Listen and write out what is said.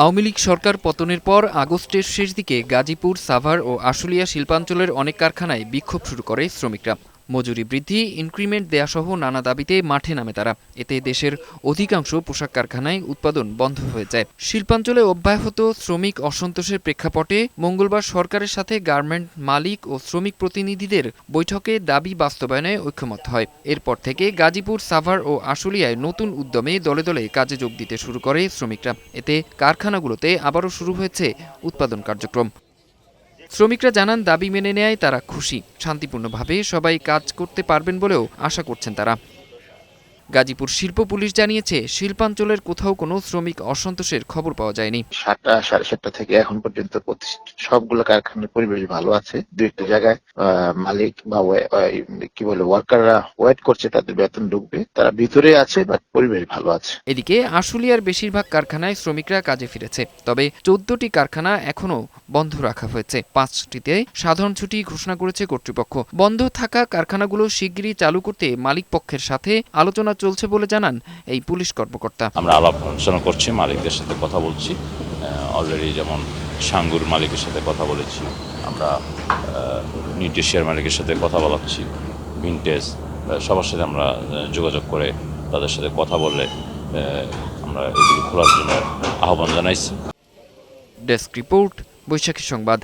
আওয়ামী লীগ সরকার পতনের পর আগস্টের শেষ দিকে গাজীপুর, সাভার ও আশুলিয়া শিল্পাঞ্চলের অনেক কারখানায় বিক্ষোভ শুরু করে শ্রমিকরা। মজুরি বৃদ্ধি ইনক্রিমেন্ট দেয়াসহ নানা দাবিতে মাঠে নামে তারা। এতে দেশের অধিকাংশ পোশাক কারখানায় উৎপাদন বন্ধ হয়ে যায়। শিল্পাঞ্চলে অব্যাহত শ্রমিক অসন্তোষের প্রেক্ষাপটে মঙ্গলবার সরকারের সাথে গার্মেন্ট মালিক ও শ্রমিক প্রতিনিধিদের বৈঠকে দাবি বাস্তবায়নে ঐক্যমত হয়। এরপর থেকে গাজীপুর, সাভার ও আশুলিয়ায় নতুন উদ্যমে দলে দলে কাজে যোগ দিতে শুরু করে শ্রমিকরা। এতে কারখানাগুলোতে আবারও শুরু হয়েছে উৎপাদন কার্যক্রম। শ্রমিকরা জানান, দাবি মেনে নেয় তারা খুশি। শান্তিপূর্ণভাবে সবাই কাজ করতে পারবেন বলেও আশা করছেন তারা। গাজীপুর শিল্প পুলিশ জানিয়েছে শিল্পাঞ্চলের কোথাও কোনো শ্রমিক অসন্তোষের খবর পাওয়া যায়নি। সাতটা সাড়ে সাতটা থেকে এখন পর্যন্ত সবগুলো কারখানার পরিবেশ ভালো আছে। দু একটা জায়গায় মালিক বা কি বলে ওয়ার্কাররা ওয়েট করছে তাদের বেতন ঢুকবে। তারা ভিতরে আছে বাট পরিবেশ ভালো আছে। এদিকে আশুলিয়ার বেশিরভাগ কারখানায় শ্রমিকরা কাজে ফিরেছে তবে চোদ্দটি কারখানা এখনও বন্ধ রাখা হয়েছে। পাঁচটিতে সাধারণ ছুটি ঘোষণা করেছে কর্তৃপক্ষ। বন্ধ থাকা কারখানাগুলো শিগগিরই চালু করতে মালিক পক্ষের সাথে আলোচনা চলছে বলে জানান এই পুলিশ কর্মকর্তা। আমরা আলাপ আলোচনা করছি মালিকদের সাথে কথা বলছি। অলরেডি যেমন সাঙ্গুর মালিকের সাথে কথা বলেছি আমরা নিউট্রিশিয়ার মালিকের সাথে কথা বলাচ্ছি ভিনটেজ সবার সাথে আমরা যোগাযোগ করে তাদের সাথে কথা বলে আমরা এগুলি খোলার জন্য আহ্বান জানাইছি। ডেস্ক রিপোর্ট বৈশাখী সংবাদ।